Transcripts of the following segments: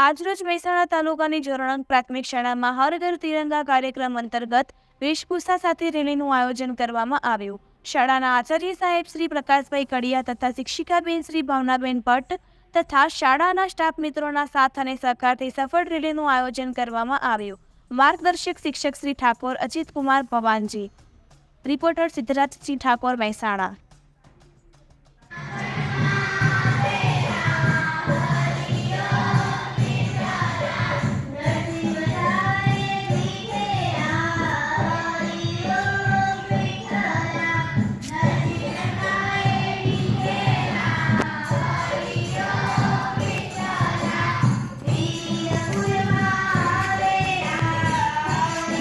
આજરોજ મહેસાણા તાલુકાની જોરણક પ્રાથમિક શાળામાં હર ઘર તિરંગા કાર્યક્રમ અંતર્ગત વેશભૂષા સાથે રેલીનું આયોજન કરવામાં આવ્યું. શાળાના આચાર્ય સાહેબ શ્રી પ્રકાશભાઈ કડિયા તથા શિક્ષિકાબેન શ્રી ભાવનાબેન ભટ્ટ તથા શાળાના સ્ટાફ મિત્રોના સાથ અને સહકારથી સફળ રેલીનું આયોજન કરવામાં આવ્યું. માર્ગદર્શક શિક્ષક શ્રી ઠાકોર અજીત કુમાર ભવાનજી. રિપોર્ટર સિદ્ધરાજસિંહ ઠાકોર મહેસાણા.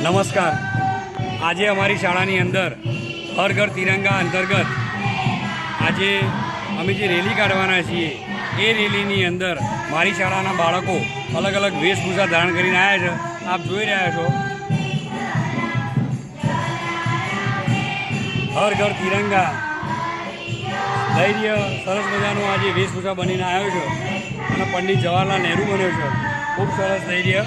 નમસ્કાર. આજે અમારી શાળાની અંદર હર ઘર તિરંગા અંતર્ગત આજે અમે જે રેલી કાઢવાના છીએ, એ રેલીની અંદર મારી શાળાના બાળકો અલગ અલગ વેશભૂષા ધારણ કરીને આવ્યા છે. આપ જોઈ રહ્યા છો. હર ઘર તિરંગા. ધૈર્ય, સરસ મજાનું આજે વેશભૂષા બનીને આવ્યો છે. અને પંડિત જવાહરલાલ નહેરુ બન્યો છે. ખૂબ સરસ ધૈર્ય.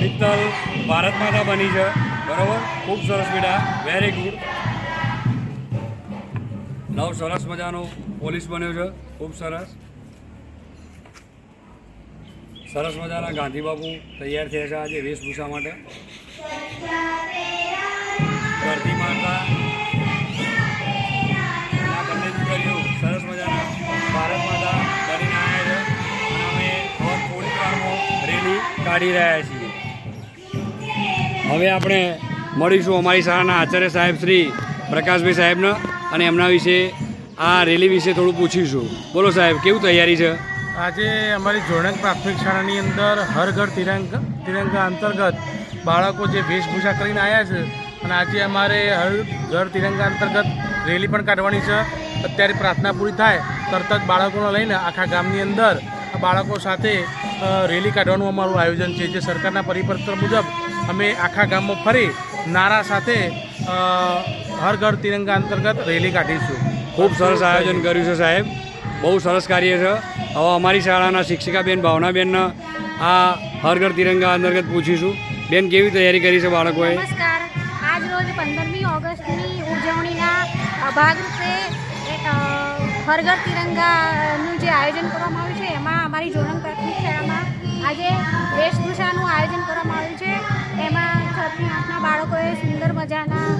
મિત્તલ ભારત માતા બની છે. બરોબર? ખૂબ સરસ બેટા. વેરી ગુડ નવ સરસ મજાનો પોલીસ બન્યો છે. ખૂબ સરસ. સરસ મજાના ગાંધી બાપુ તૈયાર થયા છે આજે વેશભૂષા માટે. ધરતી માતા. બંને દીકરીઓ સરસ મજાના ભારત માતા આવ્યા છે. અને અમે થોડીક વારમાં રેલી કાઢી રહ્યા છીએ. હવે આપણે મળીશું અમારી શાળાના આચાર્ય સાહેબ શ્રી પ્રકાશભાઈ સાહેબને અને એમના વિશે આ રેલી વિશે થોડું પૂછીશું. બોલો સાહેબ, કેવું તૈયારી છે? આજે અમારી જોડક પ્રાથમિક શાળાની અંદર હર ઘર તિરંગા તિરંગા અંતર્ગત બાળકો જે વેશભૂષા કરીને આવ્યા છે અને આજે અમારે હર ઘર તિરંગા અંતર્ગત રેલી પણ કાઢવાની છે. અત્યારે પ્રાર્થના પૂરી થાય, તરત જ બાળકોને લઈને આખા ગામની અંદર બાળકો સાથે રેલી કાઢવાનું અમારું આયોજન છે, જે સરકારના પરિપત્ર મુજબ અમે આખા ગામમાં ફરી નારા સાથે હર ઘર તિરંગા અંતર્ગત રેલી કાઢીશું. ખૂબ સરસ આયોજન કર્યું છે સાહેબ. બહુ સરસ કાર્ય છે. હવે અમારી શાળાના શિક્ષિકાબેન ભાવનાબેનને આ હર ઘર તિરંગા અંતર્ગત પૂછીશું. બેન કેવી તૈયારી કરી છે બાળકોએ? નમસ્કાર. આજ રોજ પંદરમી ઓગસ્ટની ઉજવણીના ભાગરૂપે હર ઘર તિરંગાનું જે આયોજન કરવામાં આવ્યું છે એમાં અમારી જોરંગ પ્રાથમિક શાળામાં આજે વેશભૂષાનું બાળકોએ સુંદર મજાના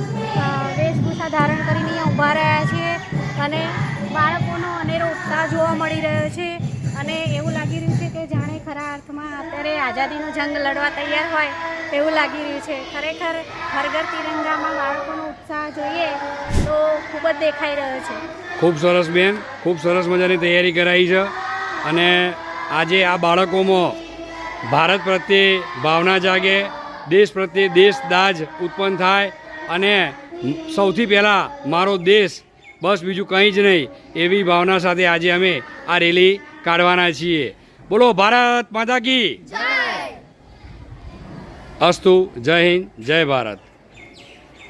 વેશભૂષા ધારણ કરીને અહીંયા ઊભા રહ્યા છે અને બાળકોનો અનેરો ઉત્સાહ જોવા મળી રહ્યો છે અને એવું લાગી રહ્યું છે કે જાણે ખરા અર્થમાં અત્યારે આઝાદીનો જંગ લડવા તૈયાર હોય એવું લાગી રહ્યું છે. ખરેખર હરઘર તિરંગામાં બાળકોનો ઉત્સાહ જોઈએ તો ખૂબ જ દેખાઈ રહ્યો છે. ખૂબ સરસ બેન, ખૂબ સરસ મજાની તૈયારી કરાઈ છે અને આજે આ બાળકોમાં ભારત પ્રત્યે ભાવના જાગે દેશ પ્રત્યે દેશ દાજ ઉત્પન્ન થાય અને સૌથી પહેલાં મારો દેશ બસ બીજું કંઈ જ નહીં એવી ભાવના સાથે આજે અમે આ રેલી કાઢવાના છીએ. બોલો ભારત માતા કી. અસ્તુ જય હિન્દ જય ભારત.